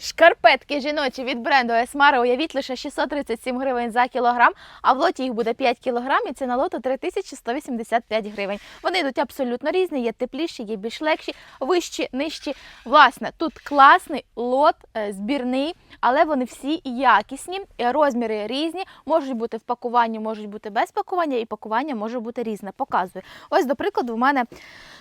Шкарпетки жіночі від бренду Esmara уявіть лише 637 гривень за кілограм, а в лоті їх буде 5 кілограм і ціна лоту 3185 гривень. Вони йдуть абсолютно різні, є тепліші, є більш легші, вищі, нижчі. Власне, тут класний лот, е, збірний, але вони всі якісні, е, розміри різні, можуть бути в пакуванні, можуть бути без пакування, і пакування може бути різне. Показую. Ось, до прикладу, в мене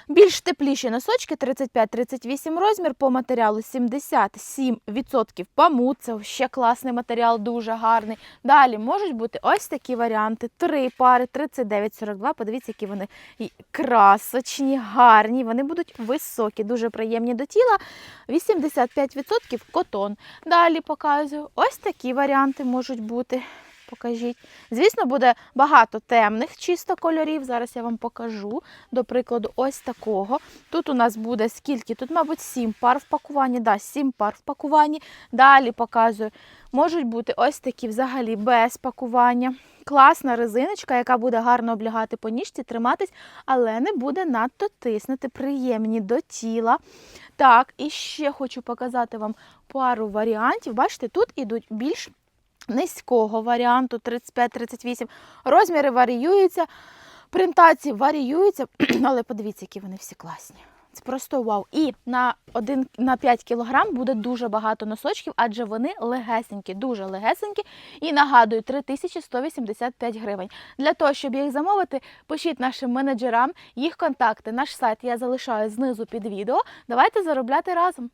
більш тепліші носочки 35-38 розмір по матеріалу 77% памут. Це ще класний матеріал, дуже гарний. Далі можуть бути ось такі варіанти: три пари, 39-42. Подивіться, які вони красочні, гарні. Вони будуть високі, дуже приємні до тіла. 85% котон. Далі показую. Ось такі варіанти можуть бути. Покажіть. Звісно, буде багато темних чисто кольорів. Зараз я вам покажу. До прикладу, ось такого. Тут у нас буде скільки? Тут, мабуть, 7 пар в пакуванні. Да, 7 пар в пакуванні. Далі показую. Можуть бути ось такі взагалі без пакування. Класна резиночка, яка буде гарно облягати по ніжці, триматись, але не буде надто тиснути, приємні до тіла. Так, і ще хочу показати вам пару варіантів. Бачите, тут ідуть більш низького варіанту 35-38. Розміри варіюються, принтації варіюються, але подивіться, які вони всі класні. Це просто вау. І на 1, на 5 кілограм буде дуже багато носочків, адже вони легесенькі, дуже легесенькі. І нагадую, 3185 гривень. Для того, щоб їх замовити, пишіть нашим менеджерам їх контакти, наш сайт я залишаю знизу під відео. Давайте заробляти разом.